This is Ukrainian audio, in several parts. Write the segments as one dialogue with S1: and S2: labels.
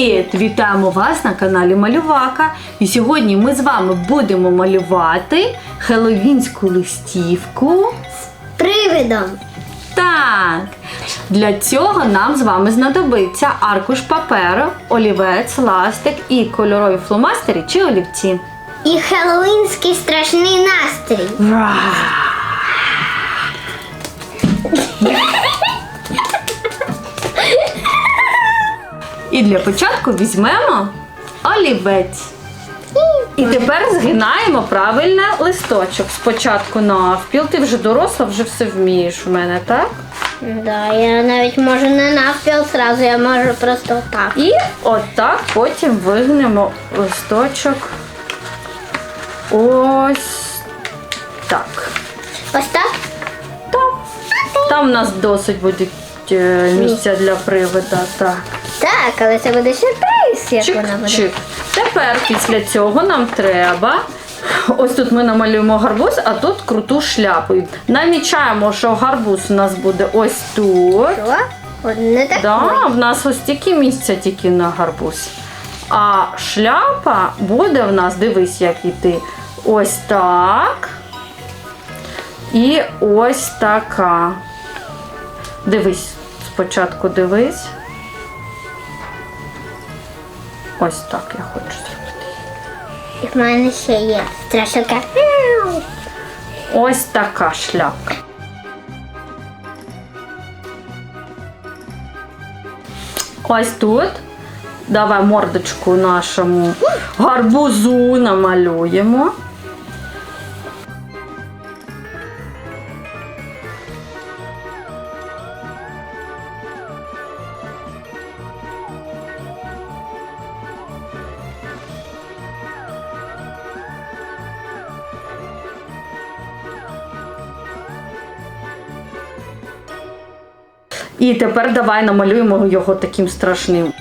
S1: Привіт! Вітаємо вас на каналі Малювака. І сьогодні ми з вами будемо малювати хеловінську листівку.
S2: з Привидом.
S1: Так, для цього нам з вами знадобиться аркуш паперу, олівець, ластик і кольорові фломастери чи олівці.
S2: І хеллоуінський страшний настрій.
S1: І для початку візьмемо олівець. І тепер згинаємо правильно листочок. Спочатку навпіл. Ти вже доросла, вже все вмієш у мене, так?
S2: Да, я навіть можу не навпіл сразу, я можу просто так.
S1: І отак потім вигнемо листочок. Ось так.
S2: Ось так?
S1: Так. Там у нас досить буде місця для привида. Так.
S2: Так, але це буде сюрприз, як вона буде.
S1: Чик-чик. Тепер після цього нам треба. Ось тут ми намалюємо гарбуз, а тут круту шляпу. Намічаємо, що гарбуз у нас буде ось тут.
S2: Що? От не так.
S1: Да, в нас ось тільки місця тільки на гарбуз. А шляпа буде в нас, дивись, як іти. Ось так. І ось така. Дивись, спочатку дивись. Ось так я хочу зробити.
S2: І в мене ще є страшилка.
S1: Ось така шляпка. Ось тут. Давай мордочку нашому гарбузу намалюємо. І тепер давай намалюємо його таким страшним.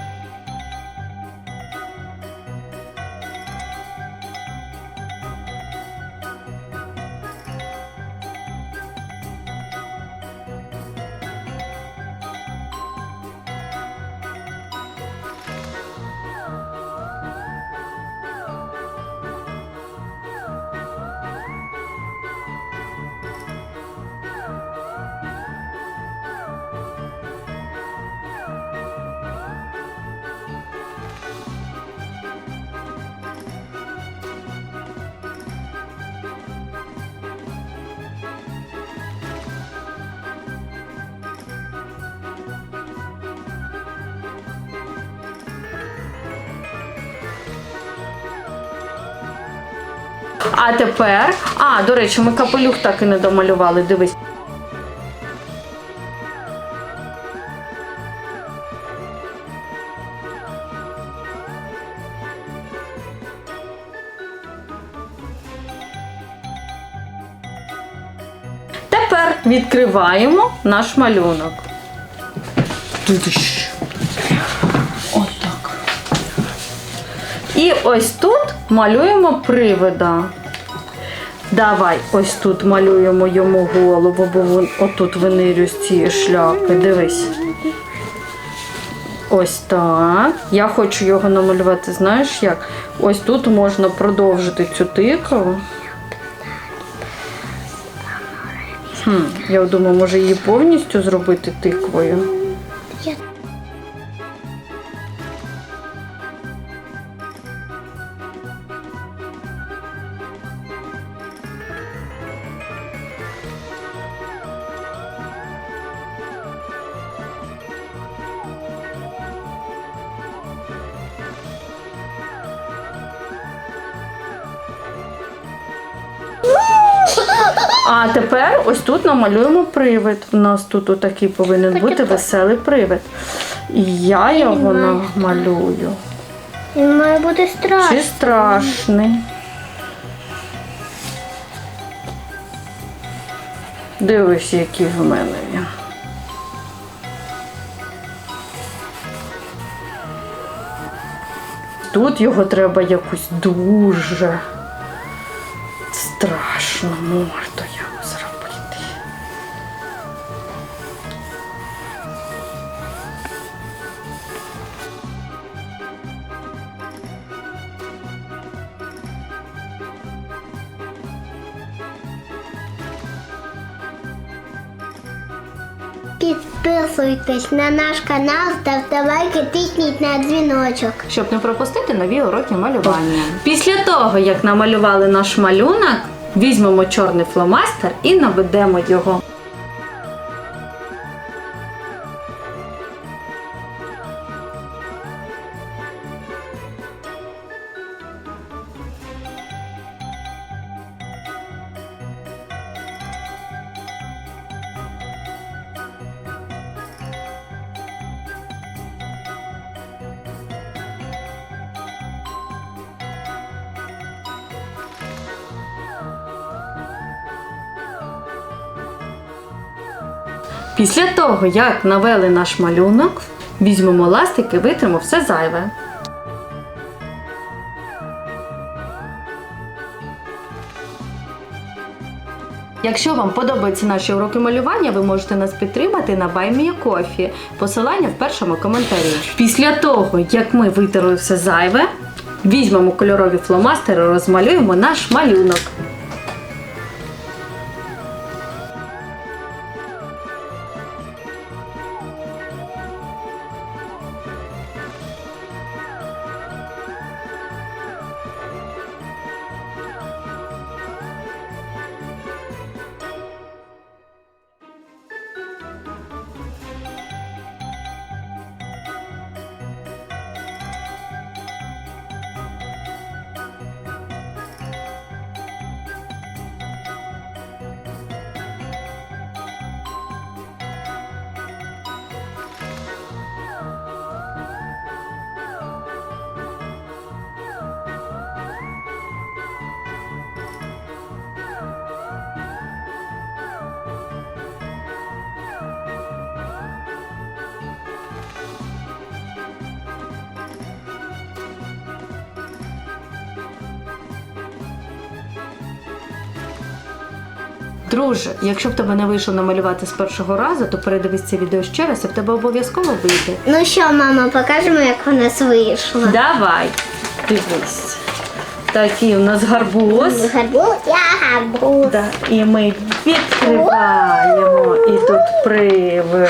S1: А тепер. А, до речі, ми капелюх так і не домалювали. Дивись. Тепер відкриваємо наш малюнок. Отак. І ось тут малюємо привида. Давай, ось тут малюємо йому голову, бо він отут винирю з цієї шляпи. Дивись. Ось так. Я хочу його намалювати, знаєш як? Ось тут можна продовжити цю тикву. Хм, я думаю, може її повністю зробити тиквою. А тепер ось тут намалюємо привид. У нас тут отакий повинен бути веселий привид. І я його намалюю.
S2: Він має бути страшний.
S1: Чи страшний? Дивись, який в мене він. Тут його треба якусь дуже страшну морду
S2: Підписуйтесь на наш канал, ставте лайки, тисніть на дзвіночок.
S1: щоб не пропустити нові уроки малювання. Після того, як намалювали наш малюнок, візьмемо чорний фломастер і наведемо його. Після того, як навели наш малюнок, візьмемо ластик і витримо все зайве. Якщо вам подобаються наші уроки малювання, ви можете нас підтримати на BuyMeACoffee. Посилання в першому коментарі. Після того, як ми витерли все зайве, візьмемо кольорові фломастери, розмалюємо наш малюнок. Друже, якщо в тебе не вийшло намалювати з першого разу, то передивись це відео ще раз, і в тебе обов'язково вийде.
S2: Ну що, мама, покажемо, як у нас вийшло.
S1: Давай, дивись. Такий у нас гарбуз.
S2: Гарбуз, я гарбуз.
S1: Да, і ми відкриваємо. І тут привид.